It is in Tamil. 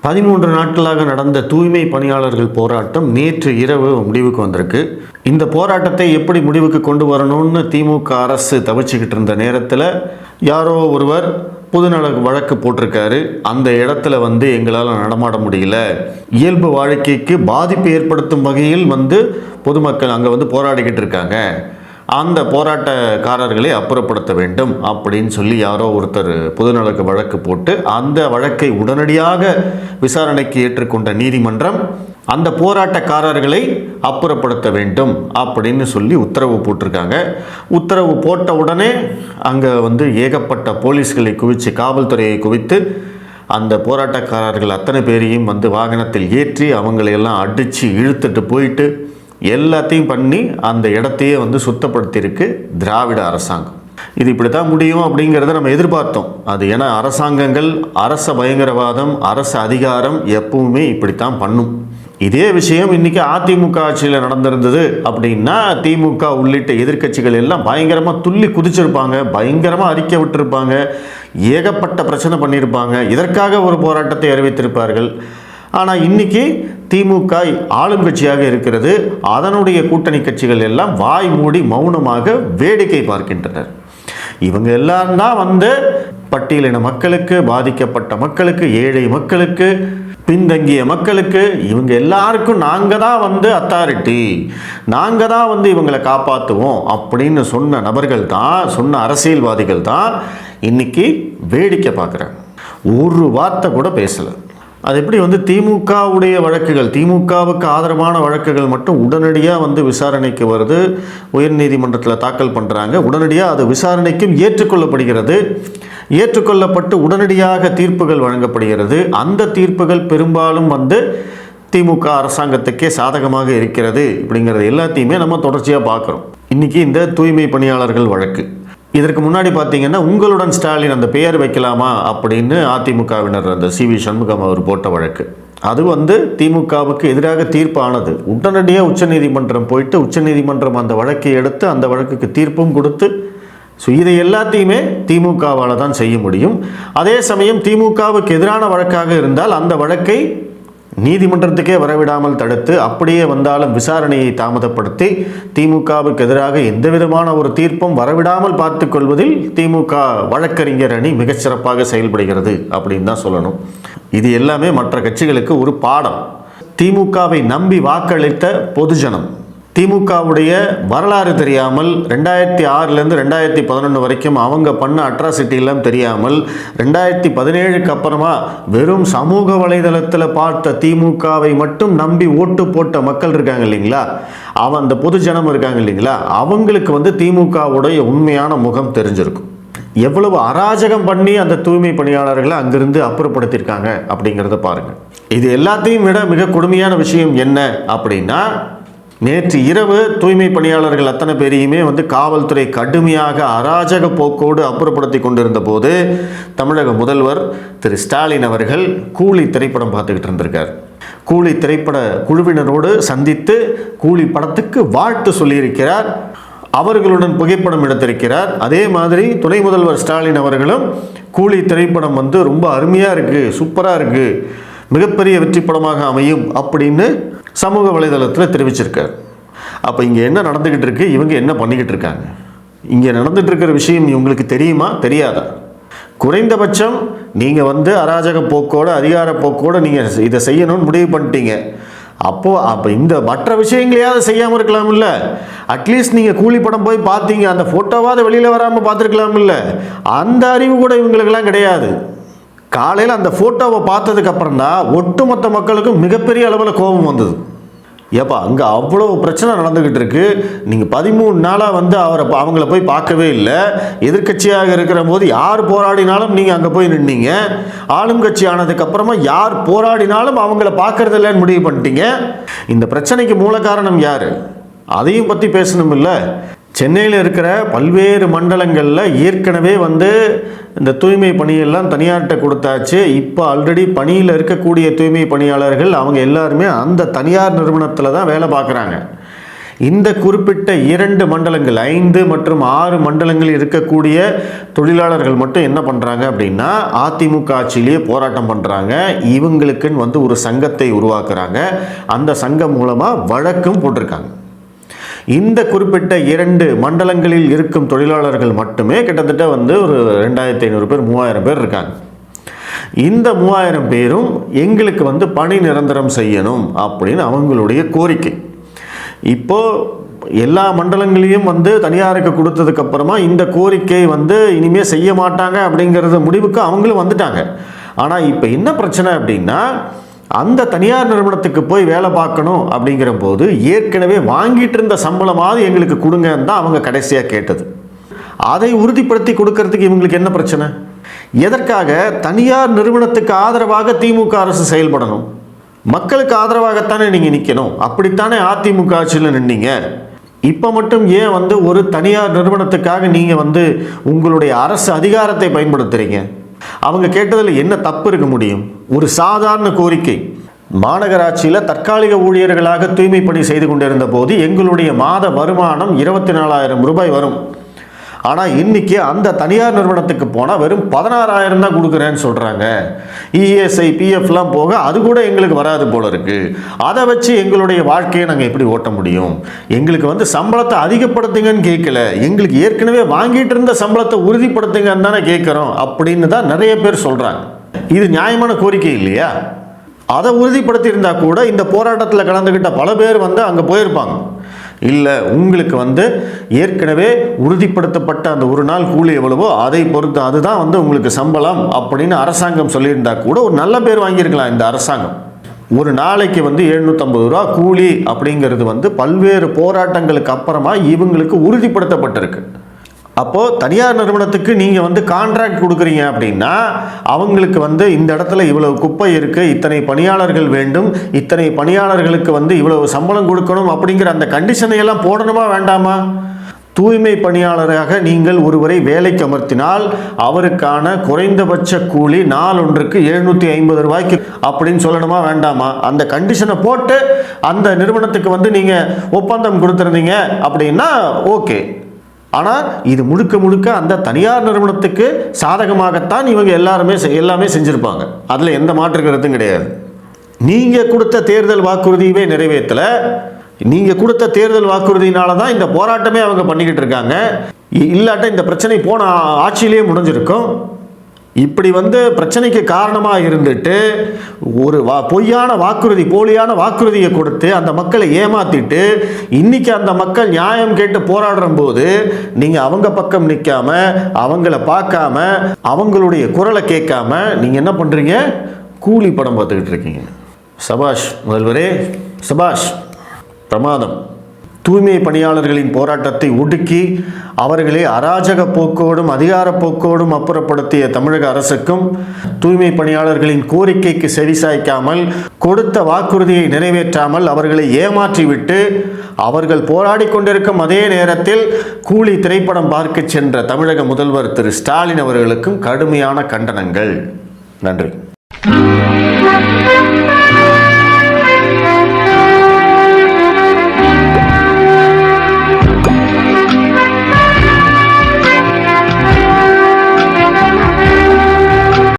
பதிமூன்று நாட்களாக நடந்த தூய்மை பணியாளர்கள் போராட்டம் நேற்று இரவு முடிவுக்கு வந்திருக்கு. இந்த போராட்டத்தை எப்படி முடிவுக்கு கொண்டு வரணும்னு திமுக அரசு தவிச்சுக்கிட்டு இருந்த நேரத்தில் யாரோ ஒருவர் பொதுநல வழக்கு போட்டிருக்காரு. அந்த இடத்துல வந்து எங்களால் நடமாட முடியல. இயல்பு வாழ்க்கைக்கு பாதிப்பு ஏற்படுத்தும் வகையில் வந்து பொதுமக்கள் அங்கே வந்து போராடிக்கிட்டு இருக்காங்க. அந்த போராட்டக்காரர்களை அப்புறப்படுத்த வேண்டும் அப்படின்னு சொல்லி யாரோ ஒருத்தர் பொதுநலக்கு வழக்கு போட்டு அந்த வழக்கை உடனடியாக விசாரணைக்கு ஏற்றுக்கொண்ட நீதிமன்றம் அந்த போராட்டக்காரர்களை அப்புறப்படுத்த வேண்டும் அப்படின்னு சொல்லி உத்தரவு போட்டிருக்காங்க. உத்தரவு போட்ட உடனே அங்கே வந்து ஏகப்பட்ட போலீஸ்களை குவித்து காவல்துறையை குவித்து அந்த போராட்டக்காரர்கள் அத்தனை பேரையும் வந்து வாகனத்தில் ஏற்றி அவங்களையெல்லாம் அடித்து இழுத்துட்டு போயிட்டு எல்லாத்தையும் பண்ணி அந்த இடத்தையே வந்து சுத்தப்படுத்தியிருக்கு திராவிட அரசாங்கம். இது இப்படி தான் முடியும் அப்படிங்கிறத நம்ம எதிர்பார்த்தோம். அது ஏன்னா அரசாங்கங்கள் அரச பயங்கரவாதம் அரசு அதிகாரம் எப்பவுமே இப்படித்தான் பண்ணும். இதே விஷயம் இன்னைக்கு அதிமுக ஆட்சியில் நடந்திருந்தது அப்படின்னா திமுக உள்ளிட்ட எதிர்க்கட்சிகள் எல்லாம் பயங்கரமாக துள்ளி குதிச்சிருப்பாங்க பயங்கரமாக அறிக்கை விட்டுருப்பாங்க ஏகப்பட்ட பிரச்சனை பண்ணியிருப்பாங்க இதற்காக ஒரு போராட்டத்தை அறிவித்திருப்பார்கள். ஆனால் இன்னைக்கு திமுக ஆளும் கட்சியாக இருக்கிறது. அதனுடைய கூட்டணி கட்சிகள் எல்லாம் வாய் மூடி மௌனமாக வேடிக்கை பார்க்கின்றனர். இவங்க எல்லாம் தான் வந்து பட்டியலின மக்களுக்கு பாதிக்கப்பட்ட மக்களுக்கு ஏழை மக்களுக்கு பின்தங்கிய மக்களுக்கு இவங்க எல்லாருக்கும் நாங்கள் தான் வந்து அத்தாரிட்டி நாங்கள் தான் வந்து இவங்களை காப்பாற்றுவோம் அப்படின்னு சொன்ன நபர்கள் தான் சொன்ன அரசியல்வாதிகள் தான் இன்னைக்கு வேடிக்கை பார்க்குறாங்க. ஒரு வார்த்தை கூட பேசலை. அது எப்படி வந்து திமுகவுடைய வழக்குகள் திமுகவுக்கு ஆதரவான வழக்குகள் மட்டும் உடனடியாக வந்து விசாரணைக்கு வருது உயர்நீதிமன்றத்தில் தாக்கல் பண்ணுறாங்க உடனடியாக அது விசாரணைக்கும் ஏற்றுக்கொள்ளப்படுகிறது. ஏற்றுக்கொள்ளப்பட்டு உடனடியாக தீர்ப்புகள் வழங்கப்படுகிறது. அந்த தீர்ப்புகள் பெரும்பாலும் வந்து திமுக அரசாங்கத்துக்கே சாதகமாக இருக்கிறது அப்படிங்கிறது எல்லாத்தையுமே நம்ம தொடர்ச்சியாக பார்க்குறோம். இன்றைக்கி இந்த தூய்மை பணியாளர்கள் வழக்கு. இதற்கு முன்னாடி பார்த்தீங்கன்னா உங்களுடன் ஸ்டாலின் அந்த பெயர் வைக்கலாமா அப்படின்னு அதிமுகவினர் அந்த சி வி சண்முகம் அவர் போட்ட வழக்கு. அது வந்து திமுகவுக்கு எதிராக தீர்ப்பானது. உடனடியாக உச்சநீதிமன்றம் போயிட்டு உச்சநீதிமன்றம் அந்த வழக்கை எடுத்து அந்த வழக்குக்கு தீர்ப்பும் கொடுத்து ஸோ இதை எல்லாத்தையுமே திமுகவால் தான் செய்ய முடியும். அதே சமயம் திமுகவுக்கு எதிரான வழக்காக இருந்தால் அந்த வழக்கை நீதிமன்றத்துக்கே வரவிடாமல் தடுத்து அப்படியே வந்தாலும் விசாரணையை தாமதப்படுத்தி திமுகவுக்கு எதிராக எந்த விதமான ஒரு தீர்ப்பும் வரவிடாமல் பார்த்து கொள்வதில் திமுக வழக்கறிஞர் அணி மிகச்சிறப்பாக செயல்படுகிறது அப்படின்னு தான் சொல்லணும். இது எல்லாமே மற்ற கட்சிகளுக்கு ஒரு பாடம். திமுகவை நம்பி வாக்களித்த பொதுஜனம் திமுகவுடைய வரலாறு தெரியாமல் ரெண்டாயிரத்தி ஆறுலேருந்து ரெண்டாயிரத்தி பதினொன்று வரைக்கும் அவங்க பண்ண அட்ராசிட்டிலாம் தெரியாமல் ரெண்டாயிரத்தி பதினேழுக்கு அப்புறமா வெறும் சமூக வலைதளத்தில் பார்த்த திமுகவை மட்டும் நம்பி ஓட்டு போட்ட மக்கள் இருக்காங்க இல்லைங்களா? அவன் அந்த பொதுஜனம் இருக்காங்க இல்லைங்களா? அவங்களுக்கு வந்து திமுகவுடைய உண்மையான முகம் தெரிஞ்சிருக்கும். எவ்வளவு அராஜகம் பண்ணி அந்த தூய்மை பணியாளர்களை அங்கிருந்து அப்புறப்படுத்தியிருக்காங்க அப்படிங்கிறத பாருங்கள் இது எல்லாத்தையும் விட மிக கொடுமையான விஷயம் என்ன அப்படின்னா நேற்று இரவு தூய்மை பணியாளர்கள் அத்தனை பேரையுமே வந்து காவல்துறை கடுமையாக அராஜக போக்கோடு அப்புறப்படுத்தி கொண்டிருந்த போது தமிழக முதல்வர் திரு ஸ்டாலின் அவர்கள் கூலி திரைப்படம் பார்த்துக்கிட்டு இருந்திருக்கார். கூலி திரைப்பட குழுவினரோடு சந்தித்து கூலி படத்துக்கு வாழ்த்து சொல்லியிருக்கிறார். அவர்களுடன் புகைப்படம் எடுத்திருக்கிறார். அதே மாதிரி துணை முதல்வர் ஸ்டாலின் அவர்களும் கூலி திரைப்படம் வந்து ரொம்ப அருமையாக இருக்குது சூப்பராக இருக்குது மிகப்பெரிய வெற்றி படமாக அமையும் அப்படின்னு சமூக வலைதளத்தில் தெரிவிச்சிருக்கார். அப்போ இங்கே என்ன நடந்துக்கிட்டு இருக்கு? இவங்க என்ன பண்ணிக்கிட்டு இருக்காங்க? இங்கே நடந்துட்டு இருக்கிற விஷயம் இவங்களுக்கு தெரியுமா? தெரியாதா? குறைந்தபட்சம் நீங்கள் வந்து அராஜக போக்கோடு அதிகார போக்கோடு நீங்கள் இதை செய்யணும்னு முடிவு பண்ணிட்டீங்க. அப்போது அப்போ இந்த மற்ற விஷயங்களையாவது செய்யாமல் இருக்கலாம்ல. அட்லீஸ்ட் நீங்கள் கூலி படம் போய் பார்த்தீங்க. அந்த ஃபோட்டோவாவது வெளியில் வராமல் பார்த்துருக்கலாம்ல. அந்த அறிவு கூட இவங்களுக்கெல்லாம் கிடையாது. காலையில் அந்த ஃபோட்டோவை பார்த்ததுக்கப்புறம் தான் ஒட்டுமொத்த மக்களுக்கும் மிகப்பெரிய அளவில் கோபம் வந்தது. ஏப்பா அங்கே அவ்வளோ பிரச்சனை நடந்துக்கிட்டு இருக்கு. நீங்கள் பதிமூணு நாளாக வந்து அவரை அவங்கள போய் பார்க்கவே இல்லை. எதிர்க்கட்சியாக இருக்கிற போது யார் போராடினாலும் நீங்கள் அங்கே போய் நின்னீங்க. ஆளும் கட்சி ஆனதுக்கப்புறமா யார் போராடினாலும் அவங்கள பார்க்கறது இல்லைன்னு முடிவு பண்ணிட்டீங்க. இந்த பிரச்சனைக்கு மூல காரணம் யார்? அதையும் பற்றி பேசணும் இல்லை சென்னையில் இருக்கிற பல்வேறு மண்டலங்களில் ஏற்கனவே வந்து இந்த தூய்மை பணியெல்லாம் தனியார்கிட்ட கொடுத்தாச்சு. இப்போ ஆல்ரெடி பணியில் இருக்கக்கூடிய தூய்மை பணியாளர்கள் அவங்க எல்லாருமே அந்த தனியார் நிறுவனத்தில் தான் வேலை பார்க்குறாங்க. இந்த குறிப்பிட்ட இரண்டு மண்டலங்கள் ஐந்து மற்றும் ஆறு மண்டலங்களில் இருக்கக்கூடிய தொழிலாளர்கள் மட்டும் என்ன பண்ணுறாங்க அப்படின்னா அதிமுக ஆட்சியிலேயே போராட்டம் பண்ணுறாங்க இவங்களுக்குன்னு வந்து ஒரு சங்கத்தை உருவாக்குறாங்க. அந்த சங்கம் மூலமாக வழக்கும் போட்டிருக்காங்க. இந்த குறிப்பிட்ட இரண்டு மண்டலங்களில் இருக்கும் தொழிலாளர்கள் மட்டுமே கிட்டத்தட்ட வந்து ஒரு ரெண்டாயிரத்தி ஐநூறு பேர் மூவாயிரம் பேர் இருக்காங்க. இந்த மூவாயிரம் பேரும் எங்களுக்கு வந்து பணி நிரந்தரம் செய்யணும் அப்படின்னு அவங்களுடைய கோரிக்கை. இப்போ எல்லா மண்டலங்களையும் வந்து தனியாருக்கு கொடுத்ததுக்கப்புறமா இந்த கோரிக்கை வந்து இனிமேல் செய்ய மாட்டாங்க அப்படிங்கிறது முடிவுக்கு அவங்களும் வந்துட்டாங்க. ஆனால் இப்போ என்ன பிரச்சனை அப்படின்னா அந்த தனியார் நிறுவனத்துக்கு போய் வேலை பார்க்கணும் அப்படிங்கிற போது ஏற்கனவே வாங்கிட்டு இருந்த சம்பளமாவது எங்களுக்கு கொடுங்கன்னு தான் அவங்க கடைசியாக கேட்டது. அதை உறுதிப்படுத்தி கொடுக்கறதுக்கு இவங்களுக்கு என்ன பிரச்சனை? எதற்காக தனியார் நிறுவனத்துக்கு ஆதரவாக திமுக அரசு செயல்படணும்? மக்களுக்கு ஆதரவாகத்தானே நீங்கள் நிற்கணும் அப்படித்தானே அதிமுக ஆட்சியில் நின்னீங்க? இப்போ மட்டும் ஏன் வந்து ஒரு தனியார் நிறுவனத்துக்காக நீங்கள் வந்து உங்களுடைய அரசு அதிகாரத்தை பயன்படுத்துகிறீங்க அவங்க கேட்டதில் என்ன தப்பு இருக்க முடியும்? ஒரு சாதாரண கோரிக்கை. மாநகராட்சியில் தற்காலிக ஊழியர்களாக தூய்மை பணி செய்து கொண்டிருந்த போது எங்களுடைய மாத வருமானம் இருபத்தி நாலாயிரம் ரூபாய் வரும். ஆனால் இன்னைக்கு அந்த தனியார் நிறுவனத்துக்கு போனால் வெறும் பதினாறாயிரம் தான் கொடுக்குறேன்னு சொல்கிறாங்க இஎஸ்ஐ பிஎஃப்லாம் போக அது கூட எங்களுக்கு வராது போல இருக்கு. அதை வச்சு எங்களுடைய வாழ்க்கையை நாங்கள் எப்படி ஓட்ட முடியும்? எங்களுக்கு வந்து சம்பளத்தை அதிகப்படுத்துங்கன்னு கேட்கல. எங்களுக்கு ஏற்கனவே வாங்கிட்டு இருந்த சம்பளத்தை உறுதிப்படுத்துங்கன்னு தானே கேட்குறோம் அப்படின்னு தான் நிறைய பேர் சொல்கிறாங்க இது நியாயமான கோரிக்கை இல்லையா? அதை உறுதிப்படுத்தியிருந்தா கூட இந்த போராட்டத்தில் கலந்துக்கிட்ட பல பேர் வந்து அங்கே போயிருப்பாங்க. இல்லை உங்களுக்கு வந்து ஏற்கனவே உறுதிப்படுத்தப்பட்ட அந்த ஒரு நாள் கூலி எவ்வளவோ அதை பொறுத்து அதுதான் வந்து உங்களுக்கு சம்பளம் அப்படின்னு அரசாங்கம் சொல்லியிருந்தா கூட ஒரு நல்ல பேர் வாங்கியிருக்கலாம் இந்த அரசாங்கம். ஒரு நாளைக்கு வந்து எழுநூற்றம்பது ரூபா கூலி அப்படிங்கிறது வந்து பல்வேறு போராட்டங்களுக்கு அப்புறமா இவங்களுக்கு உறுதிப்படுத்தப்பட்டிருக்கு. அப்போது தனியார் நிறுவனத்துக்கு நீங்கள் வந்து கான்ட்ராக்ட் கொடுக்குறீங்க அப்படின்னா அவங்களுக்கு வந்து இந்த இடத்துல இவ்வளவு குப்பை இருக்குது இத்தனை பணியாளர்கள் வேண்டும் இத்தனை பணியாளர்களுக்கு வந்து இவ்வளவு சம்பளம் கொடுக்கணும் அப்படிங்கிற அந்த கண்டிஷனை எல்லாம் போடணுமா வேண்டாமா? தூய்மை பணியாளராக நீங்கள் ஒருவரை வேலைக்கு அமர்த்தினால் அவருக்கான குறைந்தபட்ச கூலி நாளொன்றுக்கு எழுநூற்றி ஐம்பது ரூபாய்க்கு அப்படின்னு சொல்லணுமா வேண்டாமா? அந்த கண்டிஷனை போட்டு அந்த நிறுவனத்துக்கு வந்து நீங்கள் ஒப்பந்தம் கொடுத்துருந்தீங்க அப்படின்னா ஓகே ஆனால் இது முழுக்க முழுக்க அந்த தனியார் நிறுவனத்துக்கு சாதகமாகத்தான் இவங்க எல்லாருமே எல்லாமே செஞ்சுருப்பாங்க. அதில் எந்த மாற்று கருத்தும் கிடையாது. நீங்கள் கொடுத்த தேர்தல் வாக்குறுதியவே நிறைவேற்றலை. நீங்கள் கொடுத்த தேர்தல் வாக்குறுதியினால தான் இந்த போராட்டமே அவங்க பண்ணிக்கிட்டு இருக்காங்க. இ- இல்லாட்ட இந்த பிரச்சனை போன ஆட்சியிலேயே முடிஞ்சிருக்கும். இப்படி வந்து பிரச்சனைக்கு காரணமாக இருந்துட்டு ஒரு வா பொய்யான வாக்குறுதி போலியான வாக்குறுதியை கொடுத்து அந்த மக்களை ஏமாத்திட்டு இன்னைக்கு அந்த மக்கள் நியாயம் கேட்டு போராடுற போது நீங்கள் அவங்க பக்கம் நிற்காம அவங்கள பார்க்காம அவங்களுடைய குரலை கேட்காம நீங்கள் என்ன பண்ணுறீங்க கூலி படம் பார்த்துக்கிட்டு இருக்கீங்க. சபாஷ் முதல்வரே சபாஷ் பிரமாதம். தூய்மை பணியாளர்களின் போராட்டத்தை ஒடுக்கி அவர்களை அராஜக போக்கோடும் அதிகார போக்கோடும் அப்புறப்படுத்திய தமிழக அரசுக்கும் தூய்மை பணியாளர்களின் கோரிக்கைக்கு செவிசாய்க்காமல் கொடுத்த வாக்குறுதியை நிறைவேற்றாமல் அவர்களை ஏமாற்றிவிட்டு அவர்கள் போராடி கொண்டிருக்கும் அதே நேரத்தில் கூலி திரைப்படம் பார்க்க சென்ற தமிழக முதல்வர் திரு ஸ்டாலின் அவர்களுக்கும் கடுமையான கண்டனங்கள். நன்றி.